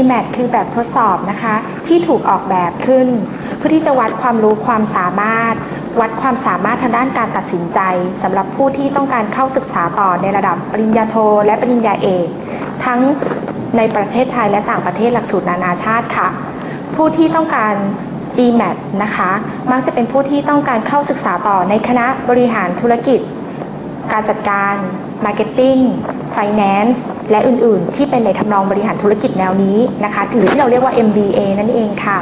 GMAT คือแบบทดสอบนะคะ ที่ถูกออกแบบขึ้น เพื่อที่จะวัดความรู้ความสามารถ วัดความสามารถทางด้านการตัดสินใจสำหรับผู้ที่ต้องการเข้าศึกษาต่อในระดับปริญญาโท และปริญญาเอก ทั้งในประเทศไทยและต่างประเทศหลักสูตรนานาชาติค่ะ ผู้ที่ต้องการ GMAT นะคะ มักจะเป็นผู้ที่ต้องการเข้าศึกษาต่อในคณะบริหารธุรกิจ การจัดการ Marketing Finance และอื่นๆ ที่เป็นในทำนองบริหารธุรกิจแนวนี้นะคะหรือที่เราเรียกว่า MBA นั่นเองค่ะ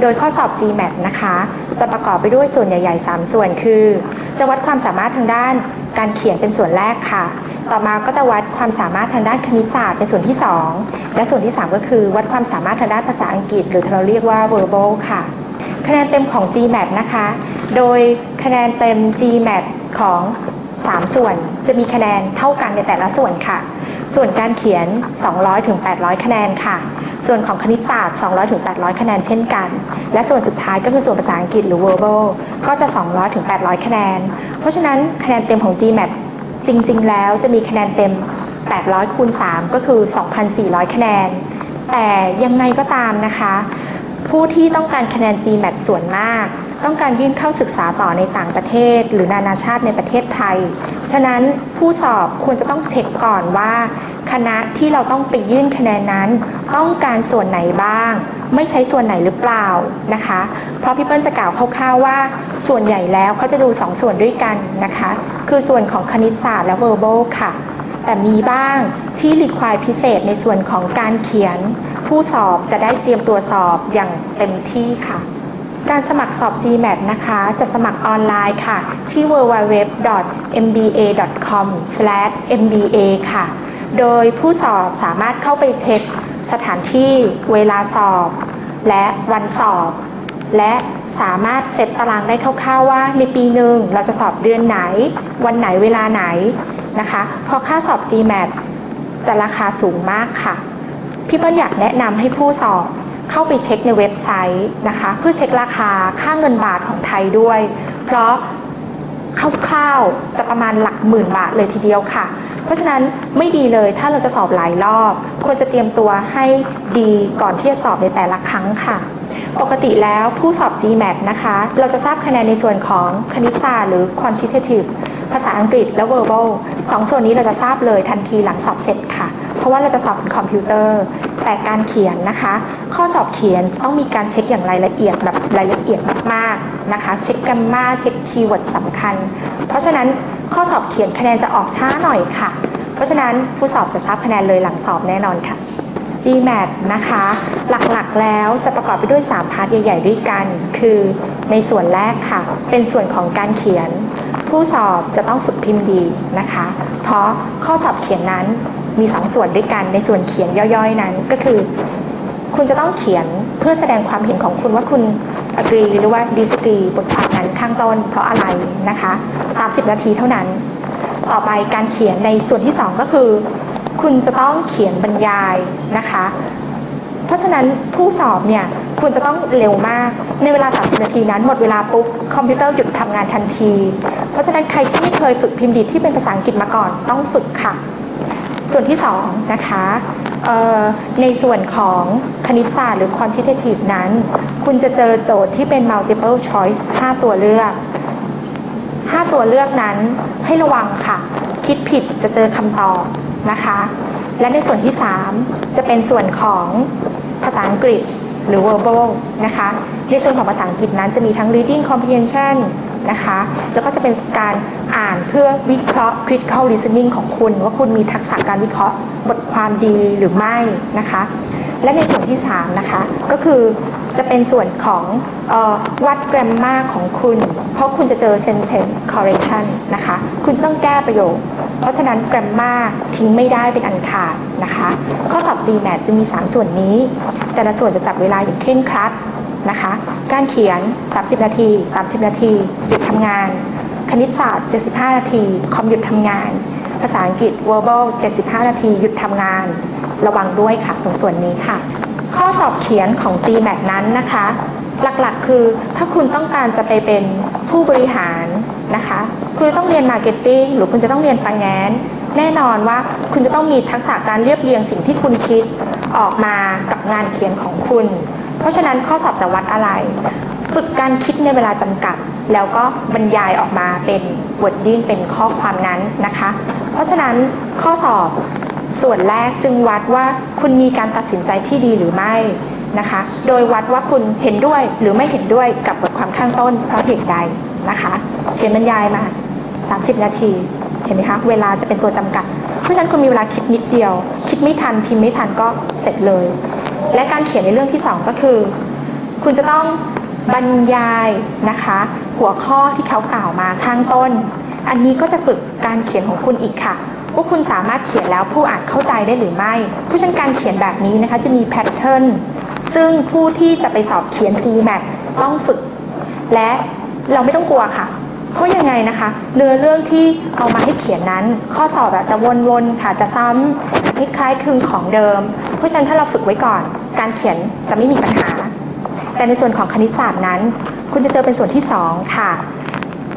โดยข้อสอบ GMAT นะคะ จะประกอบไปด้วยส่วนใหญ่ ๆ 3 ส่วนคือ จะวัดความสามารถทางด้านการเขียนเป็นส่วนแรกค่ะ ต่อมาก็จะวัดความสามารถทางด้านคณิตศาสตร์เป็นส่วนที่ 2 และส่วนที่ 3 ก็คือ วัดความสามารถทางด้านภาษาอังกฤษ หรือที่เราเรียกว่า verbal ค่ะ คะแนนเต็มของ GMAT นะคะ โดยคะแนนเต็ม GMAT ของ 3 ส่วนจะมีคะแนนเท่ากันในแต่ละส่วนค่ะ ส่วนการเขียน 200ถึง800 คะแนนค่ะ ส่วนของคณิตศาสตร์ 200ถึง800 คะแนนเช่นกัน และส่วนสุดท้ายก็คือส่วนภาษาอังกฤษหรือ verbal ก็จะ 200ถึง800 คะแนน เพราะฉะนั้นคะแนนเต็มของ GMAT จริง ๆ แล้วจะมีคะแนนเต็ม 800คูณ3ก็คือ 2,400 คะแนน แต่ยังไงก็ตามนะคะ ผู้ที่ต้องการคะแนน GMAT ส่วนมาก ต้องการยื่นเข้าศึกษาต่อในต่างประเทศ หรือนานาชาติในประเทศไทย ฉะนั้นผู้สอบควรจะต้องเช็คก่อนว่า คณะที่เราต้องไปยื่นคะแนนนั้น ต้องการส่วนไหนบ้าง ไม่ใช้ส่วนไหนหรือเปล่านะคะ เพราะพี่เปิ้ลจะกล่าวคร่าวๆว่า ส่วนใหญ่แล้วเขาจะดูสองส่วนด้วยกันนะคะ คือส่วนของคณิตศาสตร์และ verbal ค่ะแต่มีบ้างที่รีควายพิเศษในส่วนของการเขียน ผู้สอบจะได้เตรียมตัวสอบอย่างเต็มที่ค่ะ การสมัครสอบ GMAT นะคะ จะสมัครออนไลน์ค่ะ ที่ www.mba.com/mba ค่ะ โดยผู้สอบสามารถเข้าไปเช็คสถานที่เวลาสอบ และวันสอบ และสามารถเซตตารางได้คร่าวๆว่าในปีหนึ่งเราจะสอบเดือนไหน วันไหนเวลาไหนนะคะเพราะค่าสอบ GMAT จะราคาสูงมากค่ะ พี่เปิ้ลอยากแนะนำให้ผู้สอบ เข้าไปเช็คในเว็บไซต์นะคะ เพื่อเช็คราคาค่าเงินบาทของไทยด้วย เพราะคร่าวๆจะประมาณหลักหมื่นบาทเลยทีเดียวค่ะ เพราะฉะนั้นไม่ดีเลยถ้าเราจะสอบหลายรอบ ควรจะเตรียมตัวให้ดีก่อนที่จะสอบในแต่ละครั้งค่ะปกติแล้วผู้สอบ GMAT นะคะ เราจะทราบคะแนนในส่วนของคณิตศาสตร์หรือ quantitative ภาษาอังกฤษและ verbal สองส่วนนี้เราจะทราบเลยทันทีหลังสอบเสร็จค่ะ ราะว่าเราจะสอบบนคอมพิวเตอร์ แต่การเขียนนะคะ ข้อสอบเขียนจะต้องมีการเช็คอย่างรายละเอียดแบบรายละเอียดมากๆนะคะ เช็คกรมมาเช็คคีย์เวิร์ดสำคัญ เพราะฉะนั้นข้อสอบเขียนคะแนนจะออกช้าหน่อยค่ะ เพราะฉะนั้นผู้สอบจะทราบคะแนนเลยหลังสอบแน่นอนค่ะ GMAT นะคะ หลักๆแล้วจะประกอบไปด้วย 3 พาร์ทใหญ่ ๆ ด้วยกัน คือในส่วนแรกค่ะ เป็นส่วนของการเขียน ผู้สอบจะต้องฝึกพิมพ์ดีนะคะ เพราะข้อสอบเขียนนั้น มี 2 ส่วนด้วยกันในส่วนเขียนย่อยๆนั้น ก็คือ คุณจะต้องเขียนเพื่อแสดงความเห็นของคุณว่าคุณ agree หรือว่า disagree บทความนั้นข้างต้นเพราะอะไรนะคะ 30 นาทีเท่านั้น ต่อไปการเขียนในส่วนที่ 2 ก็คือ คุณจะต้องเขียนบรรยายนะคะ เพราะฉะนั้นผู้สอบเนี่ยคุณจะต้องเร็วมากในเวลา 30 นาทีนั้น หมดเวลาปุ๊บคอมพิวเตอร์หยุดทำงานทันที เพราะฉะนั้นใครที่ไม่เคยฝึกพิมพ์ดีดที่เป็นภาษาอังกฤษมาก่อน ต้องฝึกค่ะ ส่วนที่2นะคะในส่วนของคณิตศาสตร์หรือ quantitative นั้น คุณจะเจอโจทย์ที่เป็น multiple choice 5 ตัวเลือก 5 ตัวเลือกนั้นให้ระวังค่ะ คิดผิดจะเจอคำตอบนะคะ และในส่วนที่ 3 จะเป็นส่วนของภาษาอังกฤษหรือ verbal นะคะ ในส่วนของภาษาอังกฤษนั้นจะมีทั้ง reading comprehension นะคะ แล้วก็จะเป็นการอ่านเพื่อวิเคราะห์ critical listening ของคุณ ว่าคุณมีทักษะการวิเคราะห์บทความดีหรือไม่นะคะ และในส่วนที่ 3 นะคะ ก็คือจะเป็นส่วนของออวัด grammar ของคุณ เพราะคุณจะเจอ sentence correction นะคะ คุณจะต้องแก้ประโยค เพราะฉะนั้น grammar ทิ้งไม่ได้เป็นอันขาดนะคะ ข้อสอบ GMAT จะมี 3 ส่วนนี้ แต่ละส่วนจะจับเวลาอย่างเคร่งครัด นะคะ การเขียน 30 นาที 30 นาที หยุดทำงาน คณิตศาสตร์ 75 นาที คอมหยุดทำงาน ภาษาอังกฤษ verbal 75 นาที หยุดทำงาน ระวังด้วยค่ะ ตรงส่วนนี้ค่ะ ข้อสอบเขียนของ GMAT นั้นนะคะ หลักๆ คือถ้าคุณต้องการจะไปเป็นผู้บริหารนะคะคุณต้องเรียน Marketing หรือคุณจะต้องเรียน Finance แน่นอนว่าคุณจะต้องมีทักษะการเรียบเรียงสิ่งที่คุณคิดออกมากับงานเขียนของคุณ เพราะฉะนั้นข้อสอบจะวัดอะไร ฝึกการคิดในเวลาจำกัด แล้วก็บรรยายออกมาเป็น wording เป็นข้อความนั้นนะคะ เพราะฉะนั้นข้อสอบส่วนแรกจึงวัดว่าคุณมีการตัดสินใจที่ดีหรือไม่นะคะ โดยวัดว่าคุณเห็นด้วยหรือไม่เห็นด้วยกับบทความข้างต้น เพราะเหตุใดนะคะเขียนบรรยายมา 30 นาทีเห็นไหมคะเวลาจะเป็นตัวจำกัด เพราะฉะนั้นคุณมีเวลาคิดนิดเดียว คิดไม่ทันพิมพ์ไม่ทันก็เสร็จเลย และการเขียนในเรื่องที่สองก็คือ คุณจะต้องบรรยายนะคะ หัวข้อที่เขากล่าวมาข้างต้น อันนี้ก็จะฝึกการเขียนของคุณอีกค่ะว่าคุณสามารถเขียนแล้วผู้อ่านเข้าใจได้หรือไม่เพราะฉะนั้นการเขียนแบบนี้นะคะจะมีแพทเทิร์นซึ่งผู้ที่จะไปสอบเขียน GMAT ต้องฝึก และเราไม่ต้องกลัวค่ะ เพราะยังไงนะคะเนื้อเรื่องที่เอามาให้เขียนนั้น ข้อสอบจะวนๆค่ะจะซ้ำจะคล้ายๆคลึงของเดิม เพราะฉะนั้นถ้าเราฝึกไว้ก่อน การเขียนจะไม่มีปัญหา แต่ในส่วนของคณิตศาสตร์นั้น คุณจะเจอเป็นส่วนที่ 2 ค่ะ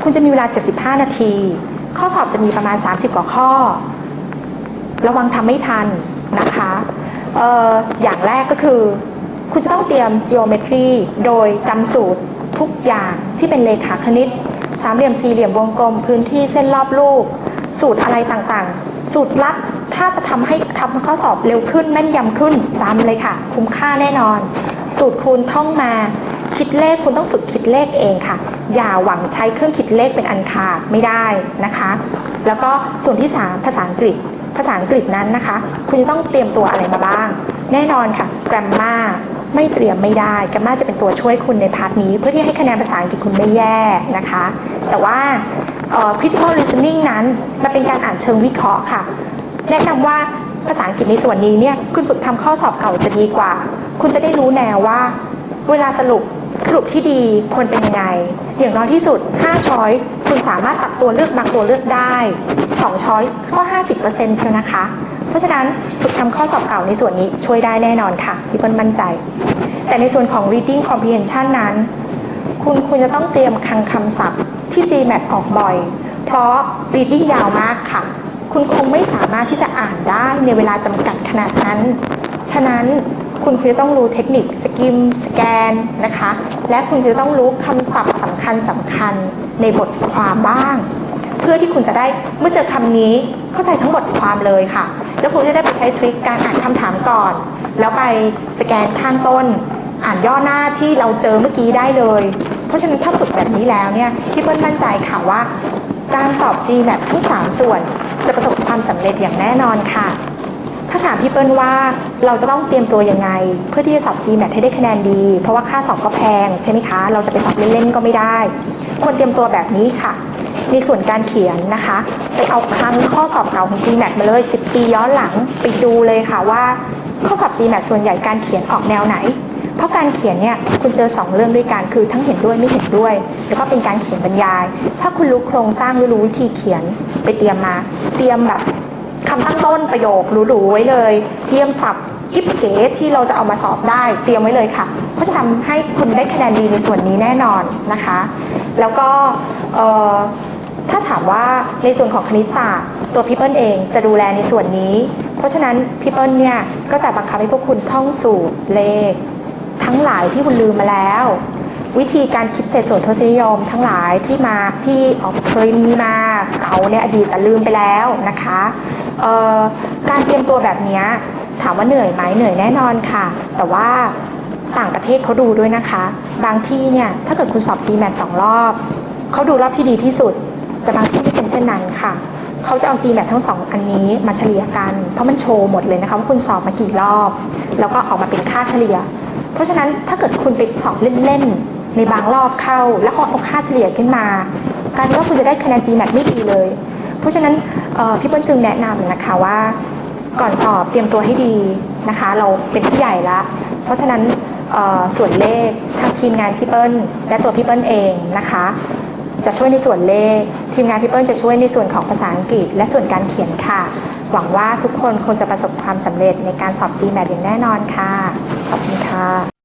คุณจะมีเวลา 75 นาที ข้อสอบจะมีประมาณ 30 กว่าข้อ ระวังทำไม่ทันนะคะอออย่างแรกก็คือ คุณจะต้องเตรียม geometry โดยจำสูตรทุกอย่างที่เป็นเลขาคณิต สามเหลี่ยมสี่เหลี่ยมวงกลม พื้นที่เส้นรอบรูปสูตรอะไรต่างๆ สูตรลัดถ้าจะทำให้ทำข้อสอบเร็วขึ้นแม่นยำขึ้นจำเลยค่ะ คุ้มค่าแน่นอน สูตรคูณท่องมาคิดเลขคุณต้องฝึกคิดเลขเองค่ะ อย่าหวังใช้เครื่องคิดเลขเป็นอันขาดไม่ได้นะคะ แล้วก็ส่วนที่ 3 ภาษาอังกฤษ ภาษาอังกฤษนั้นนะคะ คุณจะต้องเตรียมตัวอะไรมาบ้าง แน่นอนค่ะ grammar ไม่เตรียมไม่ได้ grammar จะเป็นตัวช่วยคุณในพาร์ทนี้ เพื่อที่ให้คะแนนภาษาอังกฤษคุณไม่แย่นะคะ แต่ว่า critical listening นั้นมันเป็นการอ่านเชิงวิเคราะห์ค่ะ แนะนำว่าภาษาอังกฤษในส่วนนี้เนี่ยคุณฝึกทำข้อสอบเก่าจะดีกว่า คุณจะได้รู้แนวว่า เวลาสรุปสรุปที่ดีควรเป็นยังไง อย่างน้อยที่สุด 5 choice คุณสามารถตัดตัวเลือกบางตัวเลือกได้ 2 choice ก็ 50%เชียวนะคะ เพราะฉะนั้นฝึกทำข้อสอบเก่าในส่วนนี้ช่วยได้แน่นอนค่ะพี่เปิ้ลมั่นใจ แต่ในส่วนของ reading comprehension นั้น คุณคุณจะต้องเตรียมคังคำศัพท์ ที่ GMAT ออกบ่อย เพราะ reading ยาวมากค่ะ คุณคงไม่สามารถที่จะอ่านได้ในเวลาจำกัดขนาดนั้น ฉะนั้นคุณคุณจะต้องรู้เทคนิคสกิมสแกนนะคะ และคุณจะต้องรู้คำศัพท์สำคัญสำคัญในบทความบ้าง เพื่อที่คุณจะได้เมื่อเจอคำนี้เข้าใจทั้งบทความเลยค่ะ แล้วคุณจะได้ไปใช้ทริคการอ่านคำถามก่อน แล้วไปสแกนข้างต้น อ่านย่อหน้าที่เราเจอเมื่อกี้ได้เลย เพราะฉะนั้นถ้าฝึกแบบนี้แล้วเนี่ยพี่เปิ้ลมั่นใจค่ะว่า การสอบ GMAT ทั้งสามส่วน จะประสบความสำเร็จอย่างแน่นอนค่ะ ถ้าถามพี่เปิ้ลว่าเราจะต้องเตรียมตัวยังไง เพื่อที่จะสอบ GMAT ให้ได้คะแนนดี เพราะว่าค่าสอบก็แพงใช่ไหมคะ เราจะไปสอบเล่นๆก็ไม่ได้ ควรเตรียมตัวแบบนี้ค่ะในส่วนการเขียนนะคะ ไปเอาครั้งข้อสอบเก่าของ GMAT มาเลย 10 ปีย้อนหลังไปดูเลยค่ะว่า ข้อสอบ GMAT ส่วนใหญ่การเขียนออกแนวไหน เพราะการเขียนเนี่ยคุณเจอ 2 เรื่องด้วยกันคือทั้งเห็นด้วยไม่เห็นด้วย แล้วก็เป็นการเขียนบรรยาย ถ้าคุณรู้โครงสร้างรู้วิธีเขียนไปเตรียมมา เตรียมแบบคำตั้งต้นประโยคหรูๆไว้เลย เตรียมศัพท์กิ๊บเก๋ที่เราจะเอามาสอบได้ เตรียมไว้เลยค่ะเพราะจะทำให้คุณได้คะแนนดีในส่วนนี้แน่นอนนะคะ แล้วก็ถ้าถามว่าในส่วนของคณิตศาสตร์ตัวพี่เปิ้ลเองจะดูแลในส่วนนี้ เพราะฉะนั้นพี่เปิ้ลเนี่ยก็จะบังคับให้พวกคุณท่องสูตรเลข ทั้งหลายที่คุณลืมมาแล้ว วิธีการคิดเศษส่วนทศนิยม ทั้งหลายที่มาที่เคยมีมาเขาเนี่ยอดีตแต่ลืมไปแล้วนะคะการเตรียมตัวแบบนี้ถามว่าเหนื่อยไหมเหนื่อยแน่นอนค่ะ แต่ว่าต่างประเทศเขาดูด้วยนะคะ บางที่เนี่ยถ้าเกิดคุณสอบ GMAT สองรอบเขาดูรอบที่ดีที่สุด แต่บางที่ไม่เป็นเช่นนั้นค่ะเขาจะเอา GMAT ทั้งสองอันนี้มาเฉลี่ยกัน เพราะมันโชว์หมดเลยนะคะว่าคุณสอบมากี่รอบ แล้วก็ออกมาเป็นค่าเฉลี่ย ราะฉะนั้นถ้าเกิดคุณไปสอบเล่นๆ ในบางรอบเข้า แล้วเขาเอาค่าเฉลี่ยขึ้นมา การว่าคุณจะได้คะแนน GMAT ไม่ดีเลย เพราะฉะนั้นพี่เปิ้ลจึงแนะนำนะคะว่าก่อนสอบเตรียมตัวให้ดีนะคะ เราเป็นผู้ใหญ่ละ เพราะฉะนั้นส่วนเลขทางทีมงานพี่เปิ้ลและตัวพี่เปิ้ลเองนะคะ จะช่วยในส่วนเลข ทีมงานพี่เปิ้ลจะช่วยในส่วนของภาษาอังกฤษ และส่วนการเขียนค่ะ หวังว่าทุกคนคงจะประสบความสำเร็จในการสอบ GMAT อย่างแน่นอนค่ะ ขอบคุณค่ะ